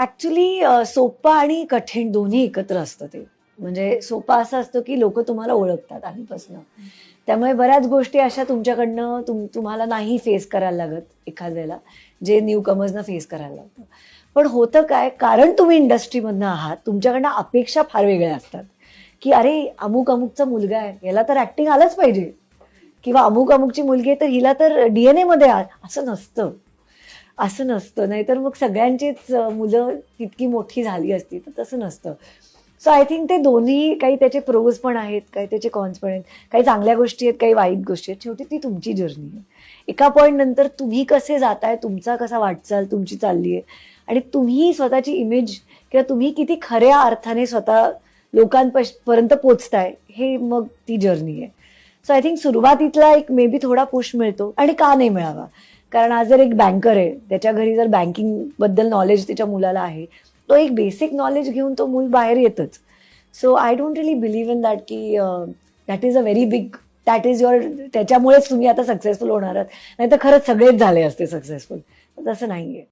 Actually सोपं आणि कठीण दोन्ही एकत्र असतं ते. म्हणजे सोपं असं असतं की लोक तुम्हाला ओळखतात आधीपासून. त्यामुळे बऱ्याच गोष्टी अशा तुमच्याकडनं तुम तुम्हाला नाही फेस करायला लागत एखाद वेळेला जे न्यू कमर्सना फेस करायला लागतं. पण होतं काय कारण तुम्ही इंडस्ट्रीमधनं आहात तुमच्याकडनं अपेक्षा फार वेगळ्या असतात. की अरे अमुक अमुकचा मुलगा आहे याला तर ऍक्टिंग आलंच पाहिजे. किंवा अमुक अमुकची मुलगी आहे तर हिला तर डीएनए मध्ये एमध्ये असं नसतं. असं नसतं. नाहीतर मग सगळ्यांचीच मुलं तितकी मोठी झाली असती तर तसं नसतं. सो आय थिंक ते दोन्ही काही त्याचे प्रोज पण आहेत काही त्याचे कॉन्स पण आहेत. काही चांगल्या गोष्टी आहेत काही वाईट गोष्टी आहेत. शेवटी ती तुमची जर्नी आहे. एका पॉईंट नंतर तुम्ही कसे जाताय तुमचा कसा वाटचाल तुमची चालली आहे. आणि तुम्ही स्वतःची इमेज किंवा तुम्ही किती खऱ्या अर्थाने स्वतः लोकांपर्यंत पोचताय हे मग ती जर्नी आहे. सो आय थिंक सुरुवातीतला एक मे बी थोडा पुश मिळतो आणि का नाही मिळावा? कारण आज जर एक बँकर आहे त्याच्या घरी जर बँकिंगबद्दल नॉलेज त्याच्या मुलाला आहे तो एक बेसिक नॉलेज घेऊन तो मूल बाहेर येतच. So I don't really believe in that की that is a very big that is your त्याच्यामुळेच तुम्ही आता सक्सेसफुल होणार आहात. नाही तर खरंच सगळेच झाले असते सक्सेसफुल तसं नाहीये.